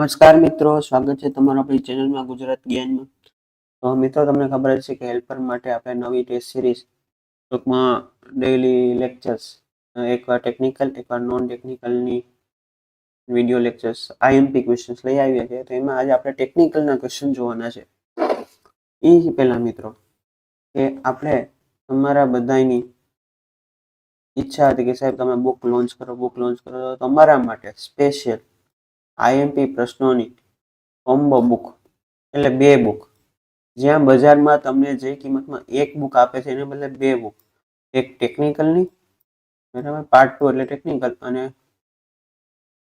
નમસ્કાર મિત્રો, સ્વાગત છે તમારું આપણી ચેનલમાં ગુજરાત જ્ઞાનમાં. તો મિત્રો, તમને ખબર જ છે કે હેલ્પર માટે આપણે નવી ટેસ્ટ સિરીઝ ટૂંકમાં ડેઇલી લેક્ચર્સ એકવાર ટેકનિકલ એકવાર નોન ટેકનિકલની વીડિયો લેક્ચર્સ આઈએમપી ક્વેશ્ચન્સ લઈ આવ્યા છે તો એમાં આજે આપણે ટેકનિકલના ક્વેશ્ચન જોવાના છે. એ પહેલાં મિત્રો, કે આપણે તમારા બધાની ઈચ્છા હતી કે સાહેબ તમે બુક લોન્ચ કરો બુક લોન્ચ કરો. તો તમારા માટે સ્પેશિયલ આઈએમપી પ્રશ્નોની કોમ્બો બુક, એટલે બે બુક. જ્યાં બજારમાં તમને જે કિંમતમાં એક બુક આપે છે, એને બદલે બે બુક. એક ટેકનિકલની, બરાબર? પાર્ટ ટુ એટલે ટેકનિકલ અને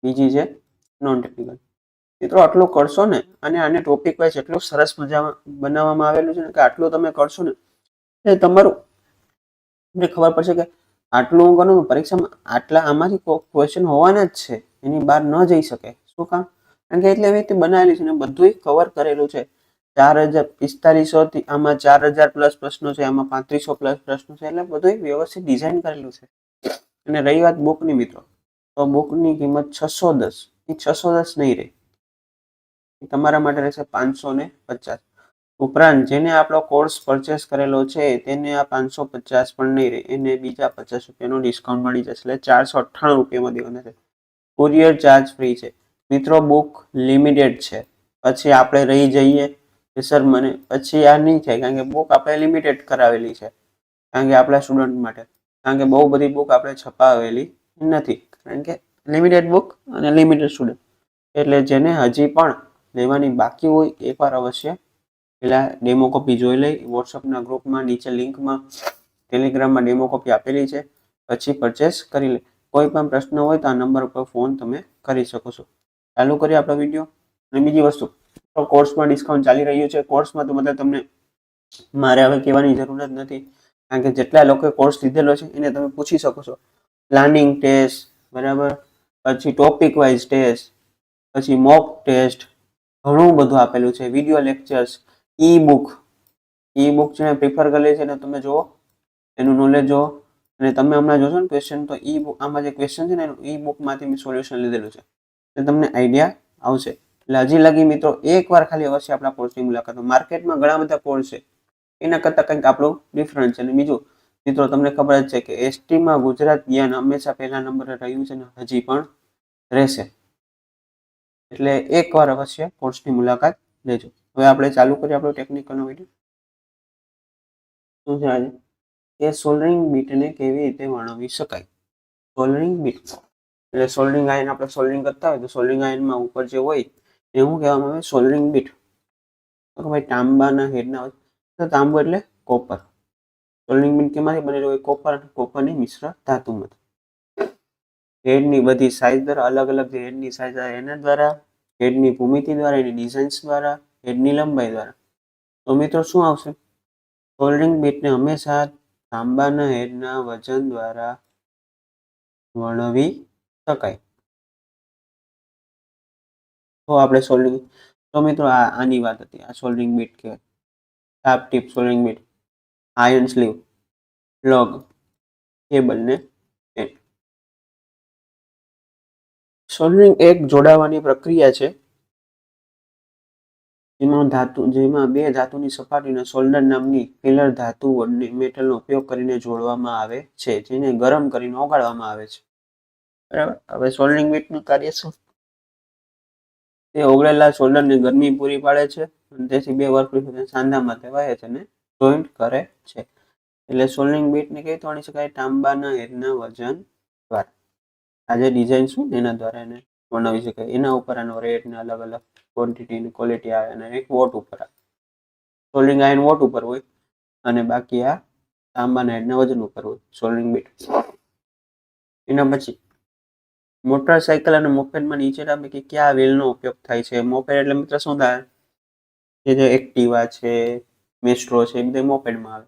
બીજી છે નોન ટેકનિકલ મિત્રો, આટલું કરશો ને, અને આને ટોપિક વાઇઝ એટલું સરસ મજામાં બનાવવામાં આવેલું છે ને કે આટલું તમે કરશો ને એ તમારું, તમને ખબર પડશે કે આટલું હું કરું પરીક્ષામાં આટલા આમાંથી ક્વેશ્ચન હોવાના જ છે. એની બહાર ન જઈ શકે. શું કારણ કે એટલે એવી રીતે બનાવેલી છે ને બધું કવર કરેલું છે. ચાર હજાર પિસ્તાલીસો થી આમાં ચાર હજાર પ્લસ પ્રશ્નો છે, આમાં પાંત્રીસો પ્લસ પ્રશ્નો છે, એટલે બધું વ્યવસ્થિત ડિઝાઇન કરેલું છે. અને રહી વાત બુકની મિત્રો. તો બુકની કિંમત છસો દસ. એ છસો દસ નહીં રહે. તમારા માટે રહેશે પાંચસો ને પચાસ. ઉપરાંત જેને આપણો કોર્સ પરચેસ કરેલો છે, તેને આ પાંચસો પચાસ પણ નહીં રહે. એને બીજા પચાસ રૂપિયાનો ડિસ્કાઉન્ટ મળી જશે. એટલે ચારસો અઠ્ઠાણું રૂપિયામાં દેવાના છે. કુરિયર ચાર્જ ફ્રી છે. મિત્રો બુક લિમિટેડ છે. પછી આપણે રહી જઈએ. કે સર મને પછી આ નહીં થાય, કારણ કે બુક આપણે લિમિટેડ કરાવેલી છે. કારણ કે આપણા સ્ટુડન્ટ માટે. કારણ કે બહુ બધી બુક આપણે છપાવેલી નથી. કારણ કે લિમિટેડ બુક અને લિમિટેડ સ્ટુડન્ટ એટલે જેને હજી પણ લેવાની બાકી હોય, એકવાર અવશ્ય પેલા ડેમો કોપી જોઈ લઈ. વોટ્સઅપના ગ્રુપમાં નીચે લિંકમાં ટેલિગ્રામમાં ડેમો કોપી આપેલી છે. પછી પરચેસ કરી લે. કોઈ પણ પ્રશ્ન હોય તો આ નંબર ઉપર ફોન તમે કરી શકો છો. ચાલુ કરીએ આપણો વીડિયો અને બીજી વસ્તુ કોર્સમાં ડિસ્કાઉન્ટ ચાલી રહ્યું છે. કોર્સમાં તો મતલબ તમને મારે હવે કહેવાની જરૂર જ નથી. કારણ કે જેટલા લોકોએ કોર્સ લીધેલો છે, એને તમે પૂછી શકો છો. પ્લાનિંગ ટેસ્ટ બરાબર? પછી ટોપિક વાઇઝ ટેસ્ટ પછી મોક ટેસ્ટ ઘણું બધું આપેલું છે. Video lectures ebook ebook જેને પ્રિફર કરેલી છે ને તમે જુઓ. એનું નોલેજ જુઓ. અને તમે હમણાં જોશો ને ક્વેશ્ચન તો ઈ બુક આમાં જે ક્વેશ્ચન છે ને, એનું ઈ બુકમાંથી મેં સોલ્યુશન લીધેલું છે. એટલે તમને આઈડિયા આવશે. એટલે હજી લગી મિત્રો, એકવાર ખાલી અવશ્ય આપણા કોર્સની મુલાકાત. માર્કેટમાં ઘણા બધા કોર્સ છે. એના કરતાં કંઈક આપણું ડિફરન્સ છે. અને બીજું, મિત્રો, તમને ખબર જ છે કે એસટીમાં ગુજરાત જ્ઞાન હંમેશા પહેલા નંબરે રહ્યું છે અને હજી પણ રહેશે. એટલે એકવાર અવશ્ય કોર્સની મુલાકાત લેજો. હવે આપણે ચાલુ કરીએ આપણો ટેકનિકલનો વીડિયો શું છે આજે? કે સોલરિંગ બીટને કેવી રીતે વર્ણવી શકાય? સોલરિંગ બીટ એટલે સોલ્ડરિંગ આયન આપણે સોલ્ડરિંગ કરતા હોય તો સોલ્ડરિંગ આયનમાં ઉપર જે હોય એ શું કહેવામાં આવે? સોલ્ડરિંગ બીટ તો ભાઈ તાંબાના હેડના હોય. તો તાંબુ એટલે કોપર સોલ્ડરિંગ બીટ કેમાંથી બનેલું હોય? કોપર કોપરની મિશ્ર ધાતુમાંથી હેડની બધી સાઇઝ દ્વારા અલગ અલગ જે હેડની સાઇઝ આવે એના દ્વારા, હેડની ભૂમિતિ દ્વારા, એની ડિઝાઇન્સ દ્વારા, હેડની લંબાઈ દ્વારા. તો મિત્રો શું આવશે? સોલ્ડરિંગ બીટને હંમેશા તાંબાના હેડના વજન દ્વારા વર્ણવી શકાય. તો આપણે સોલ્ડરિંગ તો મિત્રો આ, આની વાત હતી, આ સોલ્ડરિંગ બીટ કહેવાય ટાપ tip soldering bit iron sleeve log cable soldering એક જોડાવાની પ્રક્રિયા છે, જેમાં ધાતુ, જેમાં બે ધાતુની સપાટીને સોલ્ડર નામની પિલર ધાતુ અને મેટલનો ઉપયોગ કરીને જોડવામાં આવે છે, જેને ગરમ કરીને ઓગાળવામાં આવે છે. બરાબર? હવે સોલ્ડરિંગ બીટનું કાર્ય શું? તે ઓગળેલા સોલ્ડરને ગરમી પૂરી પાડે છે અને તેથી બે વર્કપીસ સાંધામાં તે વહે છે અને જોઈન્ટ કરે છે. એટલે સોલ્ડરિંગ બીટને કેવી તોડી શકાય? તાંબાના હેડના વજન દ્વારા. આ જે ડિઝાઇન શું એના દ્વારા એને બનાવી શકાય. એના ઉપર આનો રેટ ને અલગ અલગ ક્વોન્ટિટી ની ક્વોલિટી આવે અને એક વોટ ઉપર આવે. સોલ્ડરિંગ આયન વોટ ઉપર હોય અને બાકી આ તાંબાના હેડના વજન ઉપર હોય સોલ્ડરિંગ બીટ એના પછી મોટરસાયકલ અને મોપેડમાં નીચેના પૈકી કયા વ્હીલનો ઉપયોગ થાય છે? મોપેડ એટલે મિત્ર શું થાય કે જે એક્ટિવા છે, મેસ્ટ્રો છે, એ બધા મોપેડમાં આવે.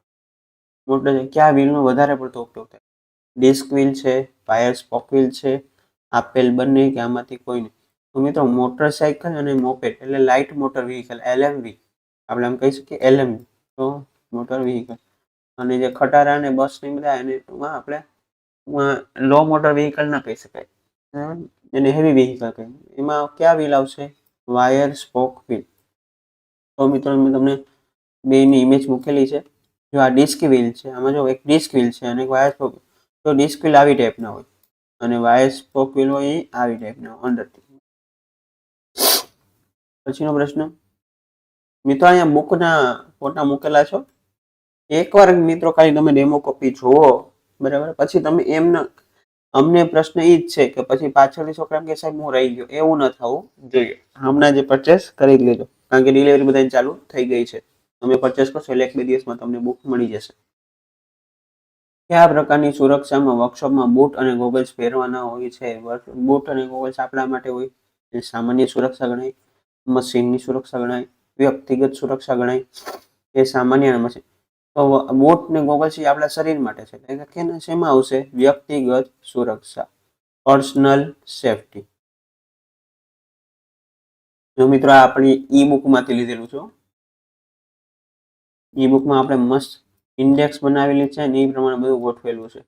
મોટર કયા વ્હીલનો વધારે પડતો ઉપયોગ થાય? ડિસ્ક વ્હીલ છે, વાયર સ્પોક વ્હીલ છે, આપેલ બંને કે આમાંથી કોઈ નહીં તો મિત્રો, મોટરસાયકલ અને મોપેડ એટલે લાઇટ મોટર વ્હીકલ, એલએમવી. આપણે આમ કહી શકીએ એલએમવી. તો મોટર વ્હીકલ. અને જે ખટારા અને બસ ને બધા એને આપણે લો મોટર વ્હીકલ ના કહી શકાય? એને હેવી વ્હીકલ કહે. એમાં કયા વ્હીલ આવશે? વાયર સ્પોક વ્હીલ તો મિત્રો, મેં તમને બેની ઇમેજ મૂકેલી છે. જો આ ડિસ્ક વ્હીલ છે, આમાં જો એક ડિસ્ક વ્હીલ છે અને એક વાયર સ્પોક તો ડિસ્ક વ્હીલ આવી ટાઈપના હોય. અને વાયર સ્પોક વ્હીલ હોય, એ આવી ટાઈપના હોય, અંદરથી. પછીનો પ્રશ્ન. મિત્રો, અહીંયા બુકના ફોટા મૂકેલા છો. એકવાર મિત્રો, ખાલી તમે ડેમો કોપી જુઓ. બરાબર? પછી તમે એમના અમને પ્રશ્ન એ જ છે કે પછી પાછળથી છોકરા કે સાહેબ હું રહી ગયો, એવું ન થવું જોઈએ. હમણાં જે પરચેસ કરી લેજો. કારણ કે ડિલિવરી બધા ચાલુ થઈ ગઈ છે. તમે પરચેસ કરશો એટલે એક બે દિવસમાં તમને બુક મળી જશે. કયા પ્રકારની સુરક્ષામાં વર્કશોપમાં બૂટ અને ગોગલ્સ પહેરવાના હોય છે? બૂટ અને ગોગલ્સ આપણા માટે હોય? એ સામાન્ય સુરક્ષા ગણાય મશીનની સુરક્ષા ગણાય, વ્યક્તિગત સુરક્ષા ગણાય, એ સામાન્ય મશીન બૂટ ને ગોગલ્સ આપણા શરીર માટે છે. એટલે આવશે? વ્યક્તિગત સુરક્ષા. પર્સનલ સેફટી જો મિત્રો આ આપણી ઈ બુકમાંથી લીધેલું છે ઈ બુકમાં આપણે મસ્ત ઇન્ડેક્સ બનાવેલી છે અને એ પ્રમાણે બધું ગોઠવેલું છે.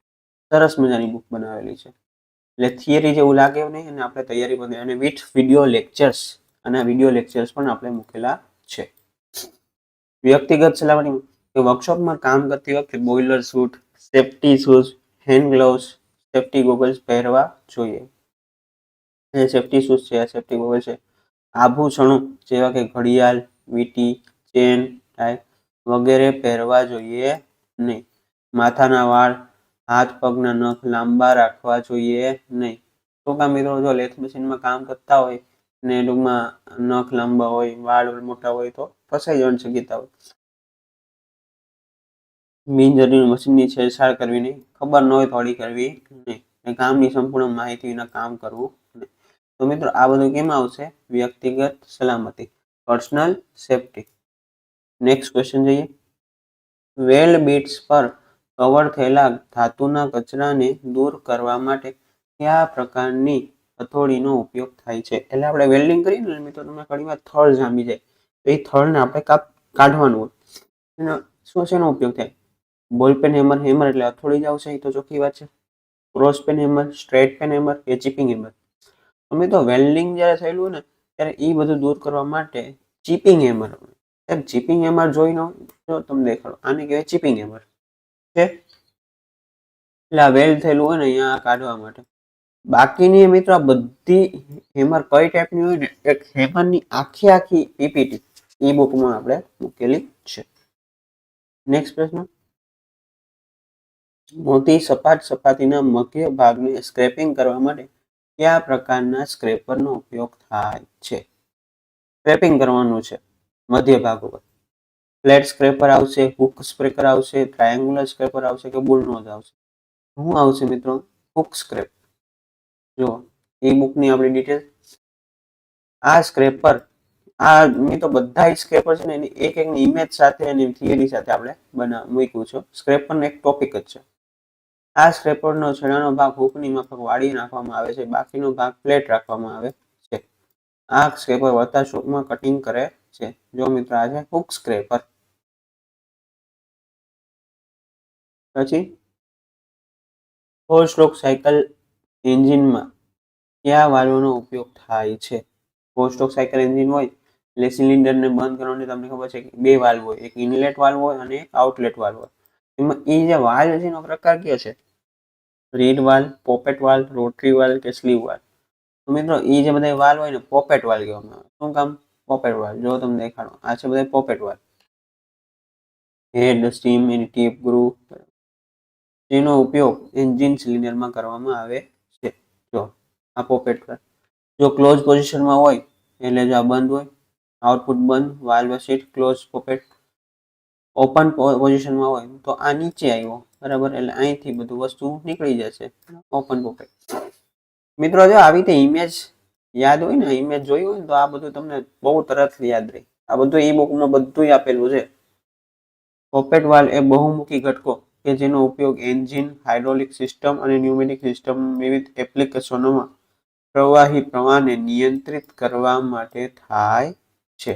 સરસ મજાની બુક બનાવેલી છે. એટલે થિયરી જેવું લાગે નહીં અને આપણે તૈયારી પણ અને વિથ વીડિયો લેક્ચર્સ અને વીડિયો લેક્ચર્સ પણ આપણે મૂકેલા છે. વ્યક્તિગત સલામતી વર્કશોપમાં કામ કરતી વખતે boiler suit safety shoes hand gloves safety goggles પહેરવા જોઈએ. સેફટી શૂઝ છે સેફટી ગોગલ્સ છે. આભૂષણો જેવા કે ઘડિયાળ, વીંટી ચેન ટાઈ વગેરે પહેરવા જોઈએ નહીં. માથાના વાળ, હાથ, પગના નખ લાંબા રાખવા જોઈએ નહીં. ટૂંકા મિત્રો જો લેથ મશીનમાં કામ કરતા હોય ને ટૂંકમાં નખ લાંબા હોય, વાળ મોટા હોય તો ફસાઈ જવાની શક્યતા હોય. બિનજરૂરી મશીનની છેડછાડ કરવી નહીં. ખબર ન હોય થોડી કરવી નહીં. અને કામની સંપૂર્ણ માહિતી વિના કામ કરવું તો મિત્રો, આ બધું કેમ આવશે? વ્યક્તિગત સલામતી પર્સનલ સેફટી નેક્સ્ટ ક્વેશ્ચન જોઈએ. વેલ્ડ બીટ્સ પર કવર થયેલા ધાતુના કચરાને દૂર કરવા માટે કયા પ્રકારની હથોડીનો ઉપયોગ થાય છે? એટલે આપણે વેલ્ડિંગ કરીએ ને મિત્રો તમે ઘણીવાર થળ જામી જાય. તો એ થળને આપણે કાપ, કાઢવાનું હોય. શું એનો ઉપયોગ થાય? બોલ પેન હેમર હેમર એટલે હથોડી જ આવશે, એ તો ચોખ્ખી વાત છે. Cross peen hammer, straight peen hammer, કે ચીપિંગ હેમર. અમે તો વેલ્ડિંગ જ્યારે થયેલું ને, ત્યારે એ બધું દૂર કરવા માટે ચીપિંગ હેમર ચીપિંગ હેમર જોઈ નો જો તમને દેખાડો, આને કહેવાય ચીપિંગ હેમર. છે? એટલે આ વેલ્ડ થયેલું હોય ને, અહીંયા કાઢવા માટે. બાકીની મિત્રો, આ બધી હેમર કઈ ટાઈપની હોય ને, એક હેમરની આખી આખી પીપીટી, ઈ બુકમાં આપણે મૂકેલી છે. નેક્સ્ટ પ્રશ્ન. મોટી સપાટ સપાટીના મધ્ય ભાગને સ્ક્રેપિંગ કરવા માટે કયા પ્રકારના સ્ક્રેપરનો ઉપયોગ થાય છે? સ્ક્રેપિંગ કરવાનું છે, મધ્ય ભાગ ઉપર. ફ્લેટ સ્ક્રેપર આવશે હુક સ્ક્રેપર આવશે ટ્રાયંગ્યુલર સ્ક્રેપર આવશે કે બુલનોઝ આવશે? શું આવશે મિત્રો હુક સ્ક્રેપ જો એ બુકની આપણી ડિટેલ આ સ્ક્રેપર આ મેં તો બધા સ્ક્રેપર છે ને એની એક એક ઇમેજ સાથે એની થિયરી સાથે આપણે બના, મૂક્યું છે. સ્ક્રેપરનો એક ટોપિક જ છે. આ સ્ક્રેપરનો છેડાનો ભાગ હુકની માફક વાળી નાખવામાં આવે છે. બાકીનો ભાગ ફ્લેટ રાખવામાં આવે છે. આ સ્ક્રેપર વધતા શોકમાં કટિંગ કરે છે. જો મિત્રો આ છે હૂક સ્ક્રેપર. પછી ફોર સ્ટ્રોક સાયકલ એન્જિનમાં કયા વાલ્વનો ઉપયોગ થાય છે? ફોર સ્ટ્રોક સાયકલ એન્જિન હોય એટલે સિલિન્ડરને બંધ કરવાની તમને ખબર છે કે બે વાલ્વ હોય. એક ઇનલેટ વાલ્વ હોય અને એક આઉટલેટ વાલ્વ હોય. એમાં એ જે વાલ છે એનો પ્રકાર કયો છે? Reed valve poppet valve rotary valve કે સ્લીવ વાલ? તો મિત્રો એ જે બધા વાલ હોય ને પોપેટ વાલ કહેવામાં આવે. શું કામ? Poppet valve. જો તમને દેખાડો, આ છે બધા પોપેટ વાલ. હેડ સ્ટીમ એની ટીપ ગ્રુવ જેનો ઉપયોગ એન્જિન સિલિન્ડરમાં કરવામાં આવે છે. જો, આ પોપેટ વાલ. જો ક્લોઝ પોઝિશનમાં હોય, એટલે જો આ બંધ હોય આઉટપુટ બંધ valve seat close poppet open પોઝિશનમાં હોય, તો આ નીચે આવ્યો, બરાબર? એટલે અહીંથી બધું વસ્તુ નીકળી જશે. ઓપન પોકેટ મિત્રો, જો આવી રીતે ઇમેજ યાદ હોય ને ઇમેજ જોઈ હોય તો આ બધું તમને બહુ તરત યાદ રહે. આ બધું ઈ બુકમાં બધું આપેલું છે. પોપેટ વાલ એ બહુમુખી ઘટકો કે જેનો ઉપયોગ એન્જિન હાઇડ્રોલિક સિસ્ટમ અને ન્યુમેટિક સિસ્ટમ વિવિધ એપ્લિકેશનોમાં પ્રવાહી પ્રવાહને નિયંત્રિત કરવા માટે થાય છે.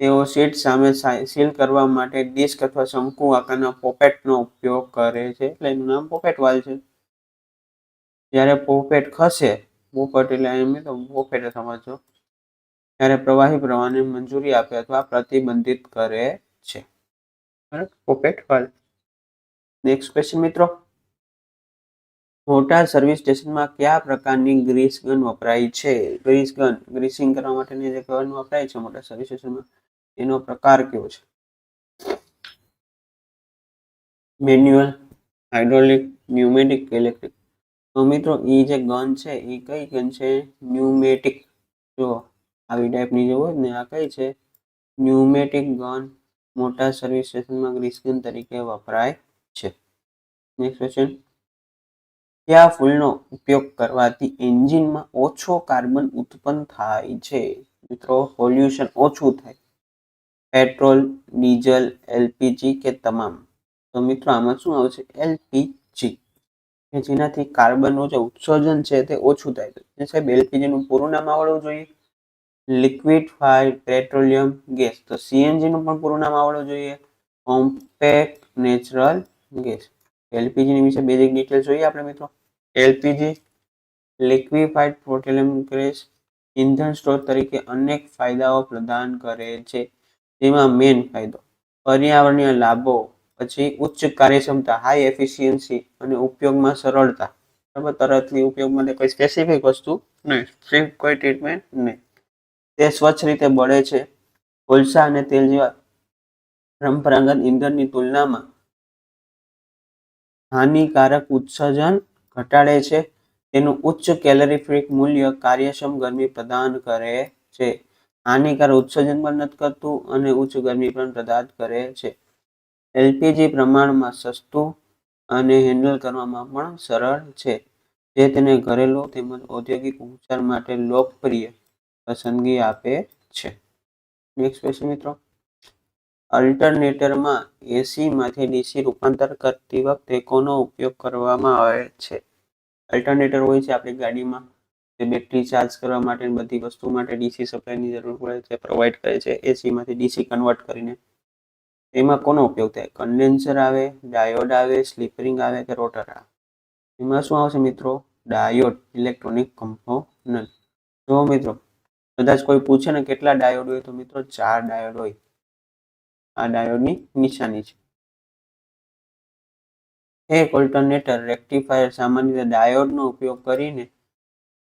તેઓ સીટ સામે સીલ કરવા માટે ડિસ્ક અથવા શંકુ આકારના પોપેટનો ઉપયોગ કરે છે. એટલે એનું નામ પોપેટ વાલ છે. જ્યારે પોપેટ ખસે, પોપેટ એટલે એમ તો પોપેટ સમજો ત્યારે પ્રવાહી પ્રવાહને મંજૂરી આપે અથવા પ્રતિબંધિત કરે છે. બરાબર? વાલ. નેક્સ્ટ ક્વેશ્ચન મિત્રો. મોટા સર્વિસ સ્ટેશનમાં કયા પ્રકારની ગ્રીસ ગન વપરાય છે? ગ્રીસ ગન, ગ્રીસિંગ કરવા માટેની જે ગન વપરાય છે મોટા સર્વિસ સ્ટેશનમાં એનો પ્રકાર કયો છે? Manual, hydraulic, pneumatic, electric. તો મિત્રો, એ જે ગન છે, એ કઈ ગન છે? ન્યુમેટિક. જો આવી ટાઈપની જે હોય ને, આ કઈ છે? ન્યુમેટિક ગન મોટા સર્વિસ સ્ટેશનમાં ગ્રીસ તરીકે વપરાય છે. નેક્સ્ટ ક્વેશ્ચન કયા ફૂલનો ઉપયોગ કરવાથી એન્જિનમાં ઓછો કાર્બન ઉત્પન્ન થાય છે? મિત્રો, પોલ્યુશન ઓછું થાય. પેટ્રોલ, ડીઝલ, એલપીજી કે તમામ. તો મિત્રો, આમાં શું આવશે એલપીજી. કે જેનાથી કાર્બનનું જે ઉત્સર્જન છે તે ઓછું થાય છે. સાહેબ, એલપીજીનું પૂરું નામ આવડવું જોઈએ? Liquefied petroleum gas. તો સીએનજીનું પણ પૂરું નામ આવડવું જોઈએ? Compact natural gas. એલપીજીની વિશે બેઝિક ડિટેલ જોઈએ આપણે મિત્રો? એલપીજી લિક્વિફાઈડ પેટ્રોલિયમ ગેસ, ઇંધણ સ્ત્રોત તરીકે અનેક ફાયદાઓ પ્રદાન કરે છે. જેમાં મેઇન ફાયદો, પર્યાવરણીય લાભો, પછી ઉચ્ચ કાર્યક્ષમતા હાઈ એફિશિયન્સી અને ઉપયોગમાં સરળતા. બરાબર? તરતની ઉપયોગ માટે કોઈ સ્પેસિફિક વસ્તુ નહીં. કોઈ ટ્રીટમેન્ટ નહીં. તે સ્વચ્છ રીતે બળે છે. કોલસા અને તેલ જેવા પરંપરાગત ઇંધણની તુલનામાં હાનિકારક ઉત્સર્જન ઘટાડે છે. તેનું ઉચ્ચ કેલરીફિક મૂલ્ય કાર્યક્ષમ ગરમી પ્રદાન કરે છે. હાનિકારક ઉત્સર્જન પણ નથી કરતું અને ઉચ્ચ ગરમી પણ પ્રદાન કરે છે. એલપીજી પ્રમાણમાં સસ્તું અને હેન્ડલ કરવામાં પણ સરળ છે. જે તેને ઘરેલું તેમજ ઔદ્યોગિક ઉપચાર માટે લોકપ્રિય પસંદગી આપે છે. નેક્સ્ટ ક્વેશ્ચન મિત્રો. અલ્ટરનેટરમાં એસીમાંથી ડીસી રૂપાંતર કરતી વખતે કોનો ઉપયોગ કરવામાં આવે છે? અલ્ટરનેટર હોય છે આપણી ગાડીમાં. જે બેટરી ચાર્જ કરવા માટે બધી વસ્તુ માટે ડીસી સપ્લાયની જરૂર પડે છે પ્રોવાઈડ કરે છે એસીમાંથી ડીસી કન્વર્ટ કરીને. એમાં કોનો ઉપયોગ થાય? કન્ડેન્સર આવે ડાયોડ આવે સ્લીપરિંગ આવે કે રોટર આવે? એમાં શું આવશે મિત્રો? ડાયોડ ઇલેક્ટ્રોનિક કમ્પોનન્ટ જો મિત્રો, કદાચ કોઈ પૂછે ને કેટલા ડાયોડ હોય, તો મિત્રો ચાર ડાયોડ હોય. આ ડાયોડની નિશાની છે. એક ઓલ્ટરનેટર રેક્ટિફાયર સામાન્ય રીતે ડાયોડનો ઉપયોગ કરીને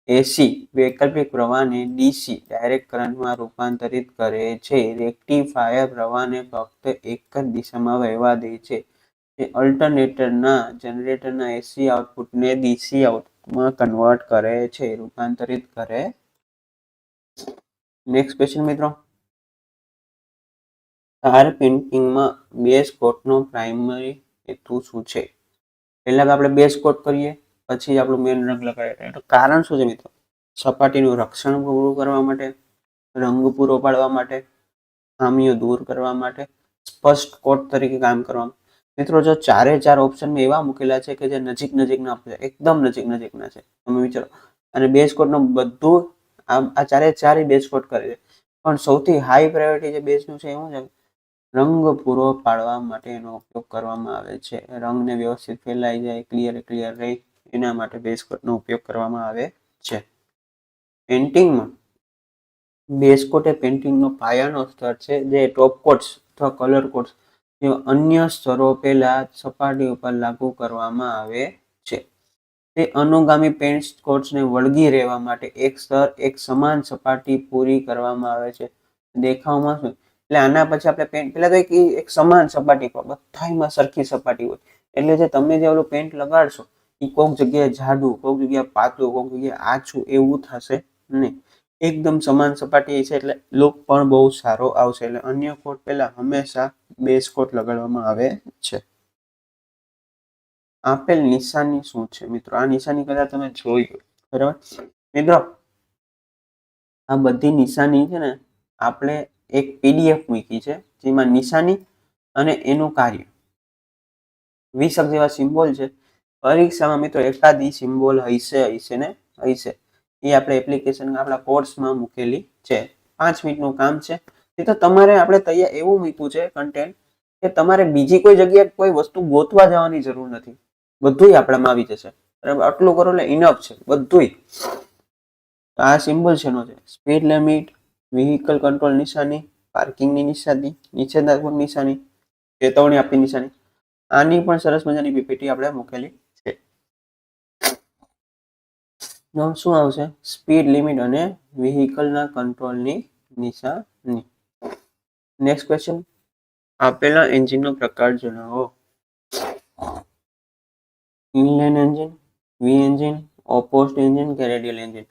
એસી વૈકલ્પિક પ્રવાહને ડીસી ડાયરેક્ટ કરંટમાં રૂપાંતરિત કરે છે. રેક્ટિફાયર પ્રવાહને ફક્ત એક જ દિશામાં વહેવા દે છે. અલ્ટરનેટરના જનરેટરના એસી આઉટપુટને ડીસી આઉટપુટમાં કન્વર્ટ કરે છે. રૂપાંતરિત કરે. નેક્સ્ટ ક્વેશ્ચન મિત્રો. કાર પેઇન્ટિંગમાં બેઝ કોટનો પ્રાઇમરી હેતુ શું છે? પહેલાં આપણે બેઝ કોટ કરીએ. પછી આપણું મેન રંગ લગાડીએ તો કારણ શું છે મિત્રો? સપાટીનું રક્ષણ પૂરું કરવા માટે, રંગ પૂરો પાડવા માટે, ખામીઓ દૂર કરવા માટે, સ્પષ્ટ કોટ તરીકે કામ કરવા મિત્રો, જો ચારે ચાર ઓપ્શન એવા મૂકેલા છે કે જે નજીક નજીકના એકદમ નજીક નજીકના છે. તમે વિચારો. અને બેઝ કોટનું બધું આ ચારે ચારે બેઝ કોટ કરે છે. પણ સૌથી હાઈ પ્રાયોરિટી જે બેઝનું છે એવું છે, રંગ પૂરો પાડવા માટે એનો ઉપયોગ કરવામાં આવે છે. રંગને વ્યવસ્થિત ફેલાઈ જાય ક્લિયર ક્લિયર રહે. એના માટે બેઝ કોટનો ઉપયોગ કરવામાં આવે છે. પેન્ટિંગમાં બેઝ કોટ એ પેન્ટિંગનો પાયાનો સ્તર છે, જે ટોપ કોટ્સ અથવા કલર કોટ્સ જેવા અન્ય સ્તરો પહેલાં સપાટી ઉપર લાગુ કરવામાં આવે છે. તે અનુગામી પેન્ટ કોટ્સને વળગી રહેવા માટે એક સ્તર, એક સમાન સપાટી પૂરી કરવામાં આવે છે. દેખાવમાં શું? એટલે આના પછી આપણે પેન્ટ પહેલાં તો એક એક સમાન સપાટી પર બધામાં સરખી સપાટી હોય. એટલે જે તમે જે ઓલું પેન્ટ લગાડશો એ કોઈક જગ્યાએ જાડું કોઈક જગ્યાએ પાતળું કોઈક જગ્યાએ આછું એવું થશે નહીં એકદમ સમાન સપાટી છે એટલે લુક પણ બહુ સારો આવશે. એટલે અન્ય કોટ પહેલાં હંમેશા બેઝ કોટ લગાડવામાં આવે છે. આપેલ નિશાની શું છે મિત્રો? આ નિશાની કદાચ તમે જોઈ બરાબર? મિત્રો, આ બધી નિશાની છે ને, આપણે એક પીડીએફ મૂકી છે, જેમાં નિશાની અને એનું કાર્ય. વીસક જેવા સિમ્બોલ છે. પરીક્ષામાં મિત્રો એકાદી સિમ્બોલ હશે હશે ને? હશે એ આપણે એપ્લિકેશન આપણા કોર્સમાં મૂકેલી છે. પાંચ મિનિટનું કામ છે. એ તો તમારે આપણે તૈયાર એવું મૂક્યું છે કન્ટેન્ટ કે તમારે બીજી કોઈ જગ્યાએ કોઈ વસ્તુ ગોતવા જવાની જરૂર નથી. બધુંય આપણામાં આવી જશે. બરાબર? આટલું કરો એટલે ઇનફ છે. બધુંય. આ સિમ્બોલ એનો છે? સ્પીડ લિમિટ વ્હીકલ કંટ્રોલ નિશાની પાર્કિંગની નિશાની નિષેધાત્મક નિશાની, ચેતવણી આપતી નિશાની. આની પણ સરસ મજાની પીપીટી આપણે મૂકેલી શું આવશે? સ્પીડ લિમિટ અને વ્હીકલના કંટ્રોલની નિશાની. નેક્સ્ટ ક્વેશ્ચન આપેલા એન્જિનનો પ્રકાર જણાવો. Inline engine V engine opposed engine કે રેડિયલ એન્જિન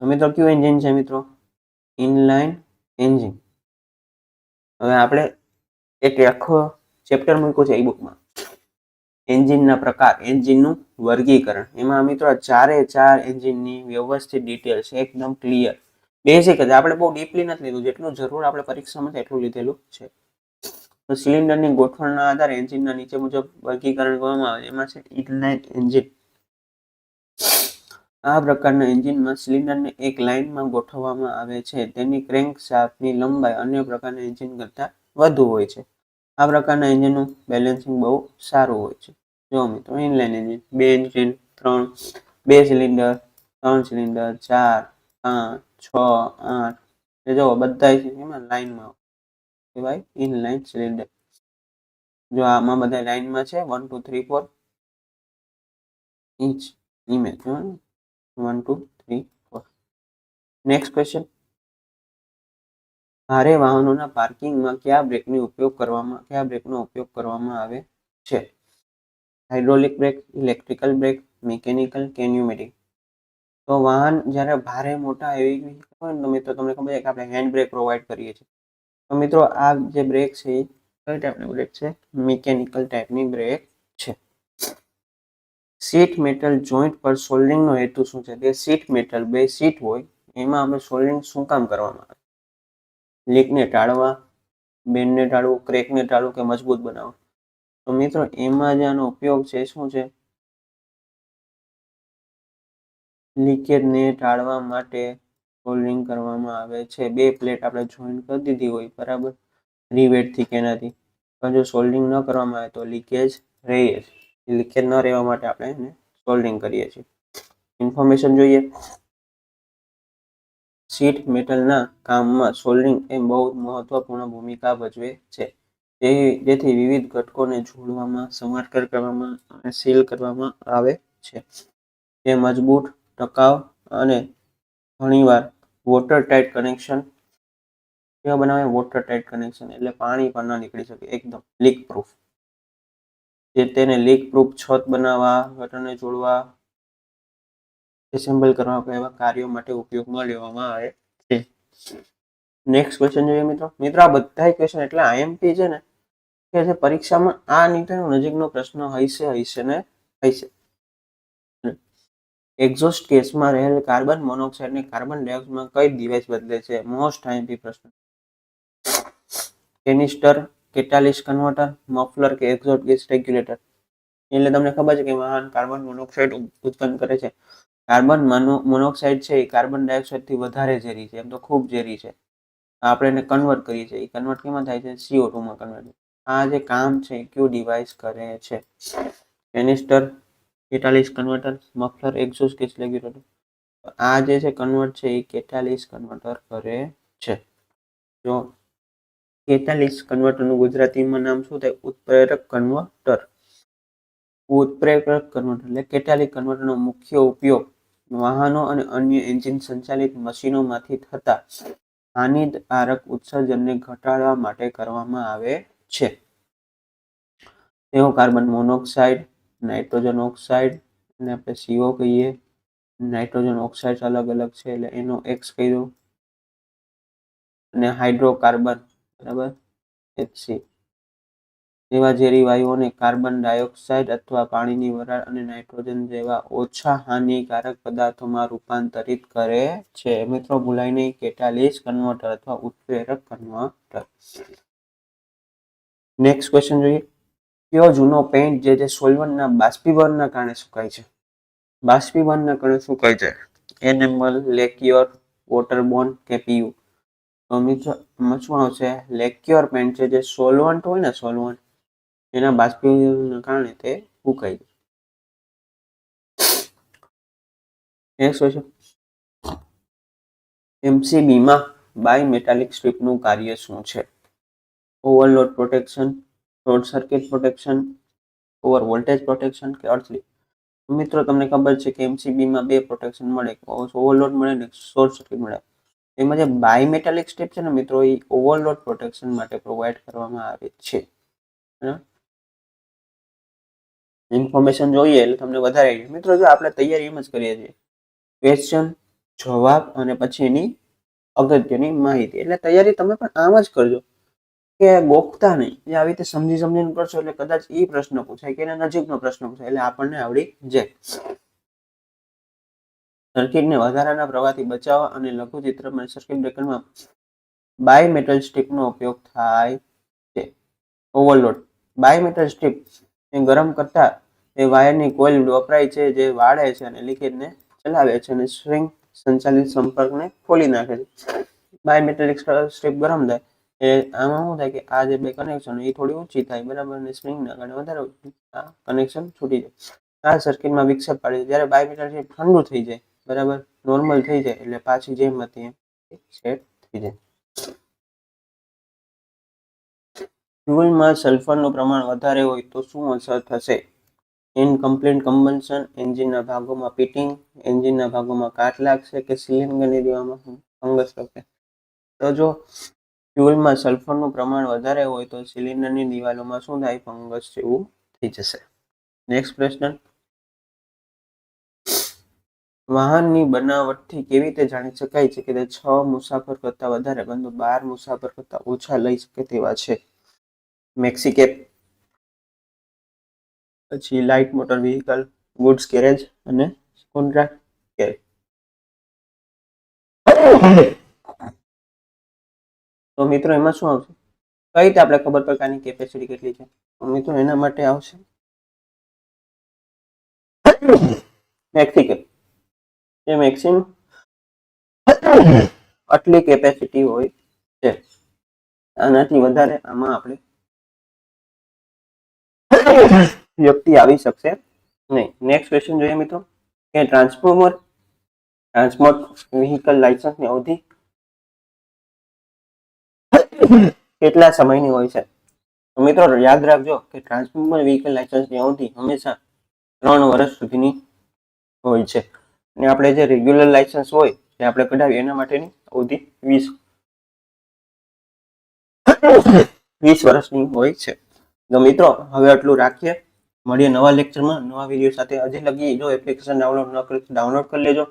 તો મિત્રો, કયું એન્જિન છે મિત્રો? ઇનલાઇન એન્જિન હવે આપણે એક આખો ચેપ્ટર મૂક્યો છે ઈ બુકમાં એન્જિનના પ્રકાર, એન્જિનનું વર્ગીકરણ. એમાં મિત્રો ચારે ચાર એન્જિનની વ્યવસ્થિત ડિટેલ્સ એકદમ ક્લિયર બેઝિક જ, આપણે બહુ ડીપલી નથી લીધું, જેટલું જરૂર આપણે પરીક્ષામાં એટલું લીધેલું છે. તો સિલિન્ડરની ગોઠવણના આધારે એન્જિનના નીચે મુજબ વર્ગીકરણ કરવામાં આવે, એમાં છે ઇનલાઇન એન્જિન આ પ્રકારના એન્જિનમાં સિલિન્ડરને એક લાઇનમાં ગોઠવવામાં આવે છે, તેની ક્રેન્ક શાફ્ટની લંબાઈ અન્ય પ્રકારના એન્જિન કરતાં વધુ હોય છે. આ પ્રકારના એન્જિનનું બેલેન્સિંગ બહુ સારું હોય છે. જો મિત્રો ઇનલાઇન એન્જિન બે એન્જિન ત્રણ, બે સિલિન્ડર ત્રણ સિલિન્ડર ચાર, પાંચ, છ, આઠ. એ જો બધા એમાં લાઇનમાં કહેવાય ઇનલાઇન સિલિન્ડર જો આમાં બધા લાઇનમાં છે one two three four inch image one two three four next question ભારે વાહનોના પાર્કિંગમાં કયા બ્રેકનો ઉપયોગ કરવામાં, કયા બ્રેકનો ઉપયોગ કરવામાં આવે છે? Hydraulic brake, electrical brake, mechanical કે ન્યુમેટિક તો વાહન જ્યારે ભારે, મોટા એવી હોય મિત્રો તમને ખબર છે કે આપણે હેન્ડ બ્રેક પ્રોવાઈડ કરીએ છીએ. તો મિત્રો આ જે બ્રેક છે, એ કઈ ટાઈપની બ્રેક છે? મિકેનિકલ ટાઈપની બ્રેક છે. સીટ મેટલ જોઈન્ટ પર સોલ્ડિંગનો હેતુ શું છે? તે સીટ મેટલ બે સીટ હોય, એમાં આપણે સોલ્ડિંગ શું કામ કરવામાં આવે? લીકને ટાળવા બેન્ડને ટાળવું, ક્રેકને ટાળવું કે મજબૂત બનાવવું. તો મિત્રો, એમાં જે આનો ઉપયોગ છે, શું છે? લીકેજને ટાળવા માટે ફોલ્ડિંગ કરવામાં આવે છે. બે પ્લેટ આપણે જોઈન્ટ કરી દીધી હોય, બરાબર? રીવેટથી કે એનાથી. પણ જો સોલ્ડિંગ ન કરવામાં આવે તો લીકેજ રહીએ છે લીકેજ ન રહેવા માટે આપણે એને સોલ્ડિંગ કરીએ છીએ. ઇન્ફોર્મેશન જોઈએ. સીટ મેટલના કામમાં સોલ્ડરિંગ એ બહુ મહત્વપૂર્ણ ભૂમિકા ભજવે છે. જેથી વિવિધ ઘટકોને જોડવામાં સમારકર કરવામાં અને સીલ કરવામાં આવે છે. તે મજબૂત ટકાઉ અને ઘણીવાર વોટર ટાઇટ કનેક્શન, કેવા બનાવે? વોટર ટાઇટ કનેક્શન એટલે પાણી પણ ન નીકળી શકે, એકદમ લીક પ્રૂફ જે તેને લીક પ્રૂફ છત બનાવવા, ગટરને જોડવા એસેમ્બલ કરવા એવા કાર્યો માટે ઉપયોગમાં લેવામાં આવે છે. નેક્સ્ટ ક્વેશ્ચન જોઈએ મિત્રો. મિત્રો, આ બધા ક્વેશ્ચન એટલે આઈએમપી છે ને, કે જે પરીક્ષામાં આ નીતિનો નજીકનો પ્રશ્ન હશે હશે ને હશે એક્ઝોસ્ટ કેસમાં રહેલ કાર્બન મોનોક્સાઇડને કાર્બન ડાયોક્સાઇડમાં કઈ ડિવાઇસ બદલે છે? મોસ્ટ આઈએમપી પ્રશ્ન. કેનિસ્ટર કેટાલિસ્ટ કન્વર્ટર મફલર કે એક્ઝોસ્ટ ગેસ રેગ્યુલેટર એટલે તમને ખબર છે કે વાહન કાર્બન મોનોક્સાઇડ ઉત્પન્ન કરે છે. કાર્બન મોનોક્સાઇડ છે એ કાર્બન ડાયોક્સાઇડથી વધારે ઝેરી છે, એમ તો ખૂબ ઝેરી છે. આપણે એને કન્વર્ટ કરીએ છીએ, એ કન્વર્ટ કેમાં થાય છે? સીઓ ટુમાં કન્વર્ટ આ જે કામ છે કયું ડિવાઇસ કરે છે? Canister, catalyst converter muffler, exhaust gas regulator આ જે છે કન્વર્ટ છે, એ કેટાલિસ કન્વર્ટર કરે છે. જો કેટાલિસ કન્વર્ટરનું ગુજરાતીમાં નામ શું થાય? ઉત્પ્રેરક કન્વર્ટર ઉત્પ્રેરક કન્વર્ટર એટલે કેટાલિક કન્વર્ટરનો મુખ્ય ઉપયોગ વાહનો અને અન્ય એન્જિન સંચાલિત મશીનોમાંથી થતા હાનિકારક ઉત્સર્જનને ઘટાડવા માટે કરવામાં આવે છે. તેઓ કાર્બન મોનોક્સાઇડ, નાઇટ્રોજન ઓક્સાઇડ અને આપણે સીઓ કહીએ. નાઇટ્રોજન ઓક્સાઇડ અલગ અલગ છે એટલે એનો એક્સ કહી દો અને હાઇડ્રોકાર્બન, બરાબર? એચસી એવા ઝેરી વાયુઓને કાર્બન ડાયોક્સાઇડ અથવા પાણીની વરાળ અને નાઇટ્રોજન જેવા ઓછા હાનિકારક પદાર્થોમાં રૂપાંતરિત કરે છે. મિત્રો ભૂલાય નહીં કેટાલિસ્ટ, કન્વર્ટર અથવા ઉત્પ્રેરક કન્વર્ટર. નેક્સ્ટ ક્વેશ્ચન જોઈએ. કયો જૂનો પેન્ટ જે છે સોલ્વન્ટના બાષ્પીભવનના કારણે સુકાય છે? બાષ્પીભવનના કારણે સુકાય છે. એનેમલ લેક્યોર વોટરબોર્ન કે પીયુ તો મિત્રો આમાં શું આવશે લેક્યોર પેન્ટ છે જે સોલવન્ટ હોય ને સોલવન્ટ એના બાષ્પીભવનના કારણે તે ઉકાઈ છે નેક્સ્ટ ક્વેશ્ચન એમસીબીમાં બાય મેટાલિક સ્ટ્રીપનું કાર્ય શું છે? Overload protection short circuit protection over voltage protection કે અર્થલી મિત્રો, તમને ખબર છે કે એમસીબીમાં બે પ્રોટેક્શન મળે. ઓવરલોડ મળે ને શોર્ટ સર્કિટ મળે. એમાં જે બાય મેટાલિક સ્ટ્રીપ છે ને મિત્રો, એ ઓવરલોડ પ્રોટેક્શન માટે પ્રોવાઈડ કરવામાં આવે છે. ઇન્ફોર્મેશન જોઈએ એટલે તમને વધારે આઈડિયા મિત્રો, જો આપણે તૈયારી એમ જ કરીએ છીએ. ક્વેશ્ચન જવાબ અને પછી એની અગત્યની માહિતી. એટલે તૈયારી તમે પણ આમ જ કરજો. કે ગોખતા નહીં. જે આવી રીતે સમજી સમજીને કરશો એટલે કદાચ એ પ્રશ્ન પૂછાય કે એના નજીકનો પ્રશ્ન પૂછાય. એટલે આપણને આવડી જાય. સર્કિટને વધારાના પ્રવાહથી બચાવવા અને લઘુચિત્રમાં સર્કિટ બ્રેકરમાં બાય મેટલ સ્ટ્રીપનો ઉપયોગ થાય છે. ઓવરલોડ બાય મેટલ સ્ટ્રીપ એ ગરમ કરતા એ વાયરની કોઇલ વપરાય છે, જે વાળે છે અને લિકેજને ચલાવે છે અને સ્ટ્રિંગ સંચાલિત સંપર્કને ખોલી નાખે છે. બાયોમેટ્રિક સ્ટ્રીપ ગરમ થાય. એ આમાં શું થાય કે આ જે બે કનેક્શન એ થોડી ઊંચી થાય, બરાબર? અને સ્પ્રિંગના કારણે વધારે આ કનેક્શન છૂટી જાય. આ સર્કિટમાં વિક્ષેપ પાડે છે જ્યારે બાય મેટલ સ્ટ્રીપ ઠંડુ થઈ જાય, બરાબર? નોર્મલ થઈ જાય, એટલે પાછી જેમ હતી એમ સેટ થઈ જાય. ફ્યુઅલમાં સલ્ફરનું પ્રમાણ વધારે હોય તો શું અસર થશે? ઇનકમ્પ્લીટ કમ્બન્શન એન્જિનના ભાગોમાં પીટિંગ એન્જિનના ભાગોમાં કાટ લાગશે કે સિલિન્ડરની દીવામાં ફંગસ લાગશે? તો જો ફ્યુઅલમાં સલ્ફરનું પ્રમાણ વધારે હોય તો સિલિન્ડરની દિવાલોમાં શું થાય? ફંગસ જેવું થઈ જશે. નેક્સ્ટ પ્રશ્ન. વાહનની બનાવટથી કેવી રીતે જાણી શકાય છે કે તે છ મુસાફર કરતાં વધારે, પરંતુ બાર મુસાફર કરતાં ઓછા લઈ શકે તેવા છે? મેક્સિકેપ પછી light motor vehicle, goods carriage અને કોન્ટ્રાક્ટ કેરેજ તો મિત્રો, એમાં શું આવશે? કઈ રીતે આપણે ખબર પ્રકારની કેપેસિટી કેટલી છે? મિત્રો, એના માટે આવશે મેક્સિકેપ એ મેક્સિમ આટલી કેપેસિટી હોય છે. આનાથી વધારે આમાં આપણે વ્યક્તિ આવી શકશે નહીં. નેક્સ્ટ ક્વેશ્ચન જોઈએ મિત્રો. કે ટ્રાન્સફોર્મર ટ્રાન્સપોર્ટ વ્હીકલ લાઇસન્સની અવધિ કેટલા સમયની હોય છે? મિત્રો, યાદ રાખજો કે ટ્રાન્સફોર્મર વ્હીકલ લાઇસન્સની અવધિ હંમેશા ત્રણ વર્ષ સુધીની હોય છે. અને આપણે જે રેગ્યુલર લાઇસન્સ હોય, જે આપણે કઢાવીએ, એના માટેની અવધિ વીસ વીસ વર્ષની હોય છે. તો મિત્રો, હવે આટલું રાખીએ. મળીએ નવા લેક્ચરમાં નવા વીડિયો સાથે. હજી લગી જો એપ્લિકેશન ડાઉનલોડ ન કરી ડાઉનલોડ કરી લેજો.